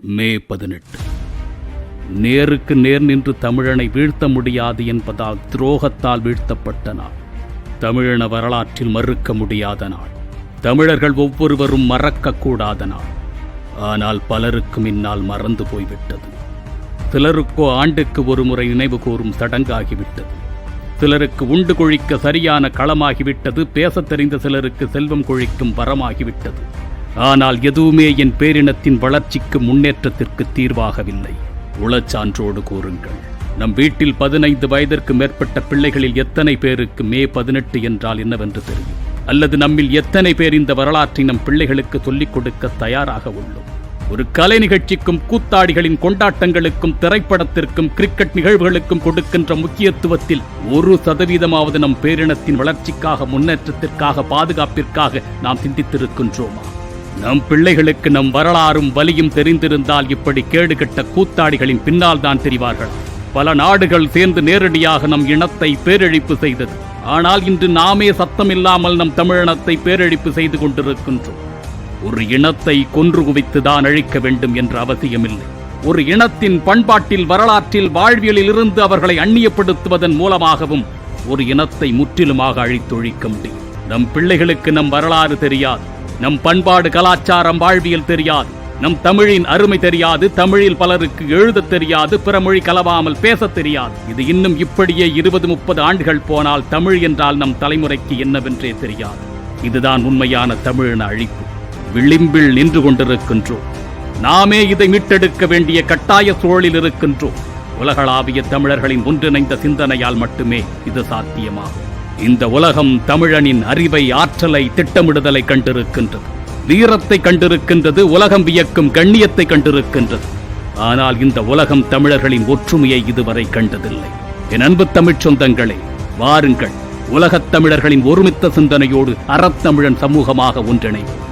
மே பதினெட்டு. நேருக்கு நேர் நின்று தமிழனை வீழ்த்த முடியாது என்பதால் துரோகத்தால் வீழ்த்தப்பட்ட நாள். தமிழன வரலாற்றில் மறுக்க முடியாத நாள். தமிழர்கள் ஒவ்வொருவரும் மறக்கக்கூடாத நாள். ஆனால் பலருக்கும் இந்நாள் மறந்து போய்விட்டது. சிலருக்கோ ஆண்டுக்கு ஒரு முறை நினைவு கூறும் சடங்காகிவிட்டது. சிலருக்கு உண்டு கொழிக்க சரியான களமாகிவிட்டது. பேசத் தெரிந்த சிலருக்கு செல்வம் கொழிக்கும் வரமாகிவிட்டது. ஆனால் எதுவுமே என் பேரினத்தின் வளர்ச்சிக்கு முன்னேற்றத்திற்கு தீர்வாகவில்லை. உளச்சான்றோடு கூறுங்கள். நம் வீட்டில் பதினைந்து வயதிற்கு மேற்பட்ட பிள்ளைகளில் எத்தனை பேருக்கு மே பதினெட்டு என்றால் என்னவென்று தெரியும்? அல்லது நம்மில் எத்தனை பேர் இந்த வரலாற்றை நம் பிள்ளைகளுக்கு சொல்லிக் கொடுக்க தயாராக உள்ளோம்? ஒரு கலை நிகழ்ச்சிக்கும் கூத்தாடிகளின் கொண்டாட்டங்களுக்கும் திரைப்படத்திற்கும் கிரிக்கெட் நிகழ்வுகளுக்கும் கொடுக்கின்ற முக்கியத்துவத்தில் ஒரு சதவீதமாவது நம் பேரினத்தின் வளர்ச்சிக்காக முன்னேற்றத்திற்காக பாதுகாப்பிற்காக நாம் சிந்தித்திருக்கின்றோமா? நம் பிள்ளைகளுக்கு நம் வரலாறும் வலியும் தெரிந்திருந்தால் இப்படி கேடுகட்ட கூத்தாடிகளின் பின்னால் தான் தெரிவார்கள். பல நாடுகள் சேர்ந்து நேரடியாக நம் இனத்தை பேரழிப்பு செய்தது. ஆனால் இன்று நாமே சத்தமில்லாமல் நம் தமிழினத்தை பேரழிப்பு செய்து கொண்டிருக்கின்றோம். ஒரு இனத்தை கொன்று குவித்துதான் அழிக்க வேண்டும் என்ற அவசியமில்லை. ஒரு இனத்தின் பண்பாட்டில் வரலாற்றில் வாழ்வியலில் இருந்து அவர்களை அந்நியப்படுத்துவதன் மூலமாகவும் ஒரு இனத்தை முற்றிலுமாக அழித்தொழிக்க முடியும். நம் பிள்ளைகளுக்கு நம் வரலாறு தெரியாது. நம் பண்பாடு கலாச்சாரம் வாழ்வியல் தெரியாது. நம் தமிழின் அருமை தெரியாது. தமிழில் பலருக்கு எழுதத் தெரியாது. பிற மொழி கலவாமல் பேசத் தெரியாது. இது இன்னும் இப்படியே இருபது முப்பது ஆண்டுகள் போனால் தமிழ் என்றால் நம் தலைமுறைக்கு என்னவென்றே தெரியாது. இதுதான் உண்மையான தமிழின அழிப்பு. விளிம்பில் நின்று கொண்டிருக்கின்றோம். நாமே இதை மீட்டெடுக்க வேண்டிய கட்டாய சூழலில் இருக்கின்றோம். உலகளாவிய தமிழர்களின் ஒன்றிணைந்த சிந்தனையால் மட்டுமே இது சாத்தியமாகும். இந்த உலகம் தமிழனின் அறிவை ஆற்றலை திட்டமிடுதலை கண்டிருக்கின்றது. வீரத்தை கண்டிருக்கின்றது உலகம் வியக்கும் கண்ணியத்தை கண்டிருக்கின்றது. ஆனால் இந்த உலகம் தமிழர்களின் ஒற்றுமையை இதுவரை கண்டதில்லை. என் அன்பு தமிழ்ச் சொந்தங்களே வாருங்கள் உலகத் தமிழர்களின் ஒருமித்த சிந்தனையோடு அறத்தமிழன் சமூகமாக ஒன்றிணைவோம்.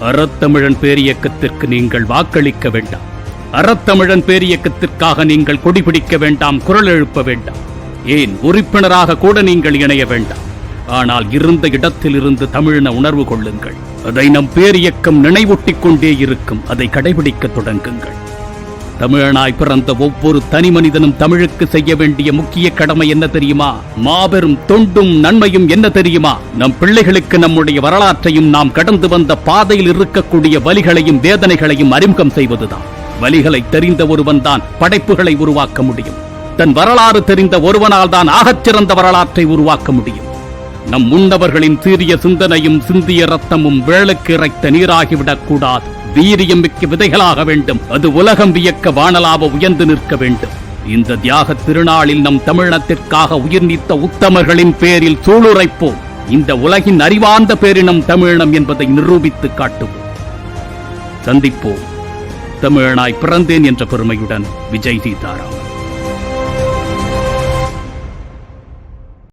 அறத்தமிழன் பேரியக்கத்திற்கு நீங்கள் வாக்களிக்க வேண்டாம். அறத்தமிழன் பேரியக்கத்திற்காக நீங்கள் கொடிபிடிக்க வேண்டாம் குரல் எழுப்ப வேண்டாம். ஏன் உறுப்பினராக கூட நீங்கள் இணைய வேண்டாம். ஆனால் இருந்த இடத்திலிருந்து தமிழின உணர்வு கொள்ளுங்கள். அதை நம் பேரியக்கம் நினைவூட்டிக் கொண்டே இருக்கும். அதை கடைபிடிக்க தொடங்குங்கள். தமிழனாய் பிறந்த ஒவ்வொரு தனி மனிதனும் தமிழுக்கு செய்ய வேண்டிய முக்கிய கடமை என்ன தெரியுமா? மாபெரும் தொண்டும் நன்மையும் என்ன தெரியுமா? நம் பிள்ளைகளுக்கு நம்முடைய வரலாற்றையும் நாம் கடந்து வந்த பாதையில் இருக்கக்கூடிய வலிகளையும் வேதனைகளையும் அறிமுகம் செய்வதுதான். வலிகளை தெரிந்த ஒருவன் தான் படைப்புகளை உருவாக்க முடியும். தன் வரலாறு தெரிந்த ஒருவனால் தான் ஆகச்சிறந்த வரலாற்றை உருவாக்க முடியும். நம் முன்னவர்களின் சீரிய சிந்தனையும் சிந்திய ரத்தமும் வேளுக்கு இறைத்த நீராகிவிடக் கூடாது. வீரியம் மிக்க விதைகளாக வேண்டும். அது உலகம் வியக்க வானலாக உயர்ந்து நிற்க வேண்டும். இந்த தியாக திருநாளில் நம் தமிழினத்திற்காக உயிர் நீத்த உத்தமர்களின் பேரில் சூளுரைப்போம். இந்த உலகின் அறிவார்ந்த பேரினம் தமிழினம் என்பதை நிரூபித்து காட்டுவோம். சந்திப்போம். தமிழனாய் பிறந்தேன் என்ற பெருமையுடன் விஜய் சீதாராமன்